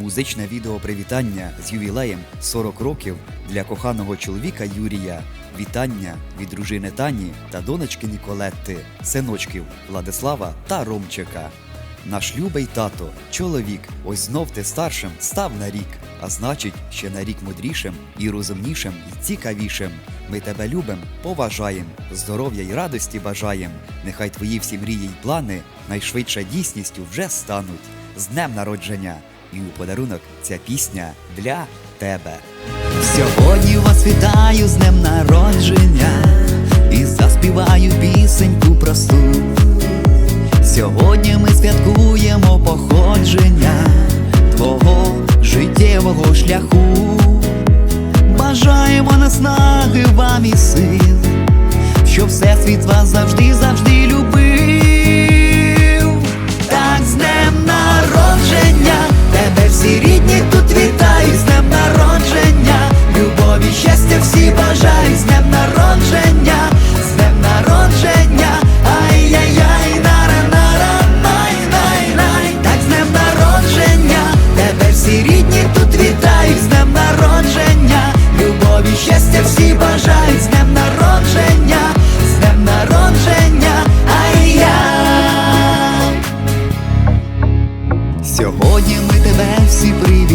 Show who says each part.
Speaker 1: Музичне відео привітання з ювілеєм 40 років для коханого чоловіка Юрія. Вітання від дружини Тані та донечки Ніколетти, синочків Владислава та Ромчика. Наш любий тато, чоловік, ось знов ти старшим став на рік, а значить, ще на рік мудрішим і розумнішим, і цікавішим. Ми тебе любим, поважаєм, здоров'я й радості бажаєм. Нехай твої всі мрії й плани найшвидше дійсністю вже стануть. З днем народження! І у подарунок ця пісня для тебе. Сьогодні вас вітаю з днем народження і заспіваю пісеньку просту. Сьогодні ми святкуємо походження твого життєвого шляху. Бажаємо наснаги вам і сил, щоб всесвіт вас завжди, завжди любив. Сьогодні ми тебе всі привітаємо